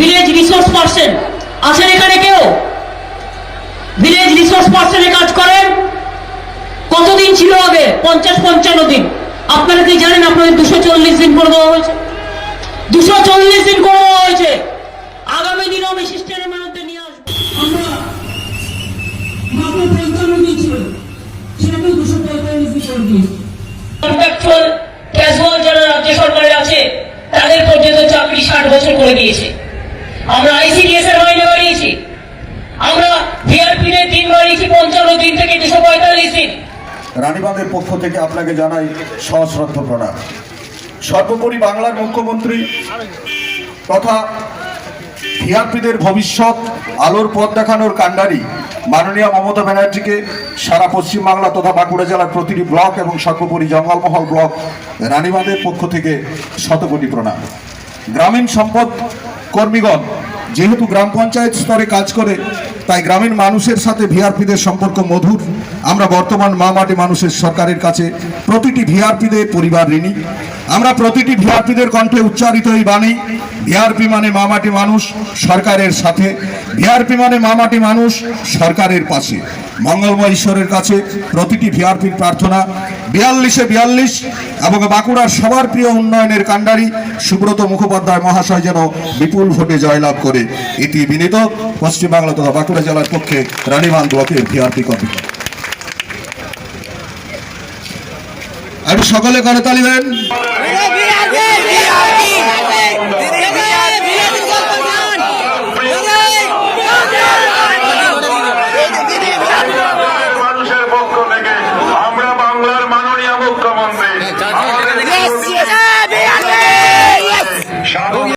Village resource person আছেন এখানে কেউ? ভিলেজ রিসোর্স পার্সনে কাজ করেন? কতদিন ছিল আগে? পঞ্চাশ পঞ্চান্ন দিন। আপনারা কি জানেন আপনাদের দুশো চল্লিশ দিন করে দেওয়া হয়েছে? দুশো চল্লিশ দিন করে দেওয়া হয়েছে। আগামী দিনে আমি সিস্টেমের মধ্যে নিয়ে আসব। আমরা মাত্র পঞ্চান্ন দিন ছিল। সেটাকে দুশো পঁয়তাল্লিশ দিন করে দিয়েছি কন্ট্রাকচুয়াল ক্যাজুয়াল যারা রাজ্য সরকারে আছে তাদের পর্যন্ত চাকরি ষাট বছর করে দিয়েছে। আমরা আইসিডিএস এর মাইনে বাড়িয়েছি আমরা ভিআরপি তে দিন বাড়িয়েছি পঞ্চান্ন দিন থেকে দুশো পঁয়তাল্লিশ দিন। রানীবাঁধের পক্ষ থেকে আপনাকে জানাই সশ্রদ্ধ প্রণাম। সর্বোপরি বাংলার মুখ্যমন্ত্রী তথা ভিআরপিদের ভবিষ্যৎ আলোর পথ দেখানোর কাণ্ডারি মাননীয় মমতা ব্যানার্জিকে সারা পশ্চিমবাংলা তথা বাঁকুড়া জেলার প্রতিটি ব্লক এবং সর্বোপরি জঙ্গলমহল ব্লক রানীবাঁধের পক্ষ থেকে শতকোটি প্রণাম। গ্রামীণ সম্পদ কর্মীগণ, যেহেতু গ্রাম পঞ্চায়েত স্তরে কাজ করে, তাই গ্রামীণ মানুষের সাথে ভিআরপিদের সম্পর্ক মধুর। আমরা বর্তমান মা মাটি মানুষের সরকারের কাছে প্রতিটি ভিআরপিদের পরিবার ঋণী। আমরা প্রতিটি ভিআরপিদের কণ্ঠে উচ্চারিত এই বাণী, ভিআরপি মানে মা মাটি মানুষ, সরকারের সাথে। ভিআরপি মানে মা মাটি মানুষ, সরকারের পাশে। মঙ্গলময় ঈশ্বরের কাছে প্রতিটি ভিআরপির প্রার্থনা বিয়াল্লিশে বিয়াল্লিশ এবং বাঁকুড়ার সবার প্রিয় উন্নয়নের কাণ্ডারি সুব্রত মুখোপাধ্যায় মহাশয় যেন বিপুল ভোটে জয়লাভ করে, এটি বিনীত পশ্চিমবাংলা তথা বাঁকুড়া জেলার পক্ষে রানীবান ব্লকের ভিআরপি কপি আমি সকলে করতালি দেন।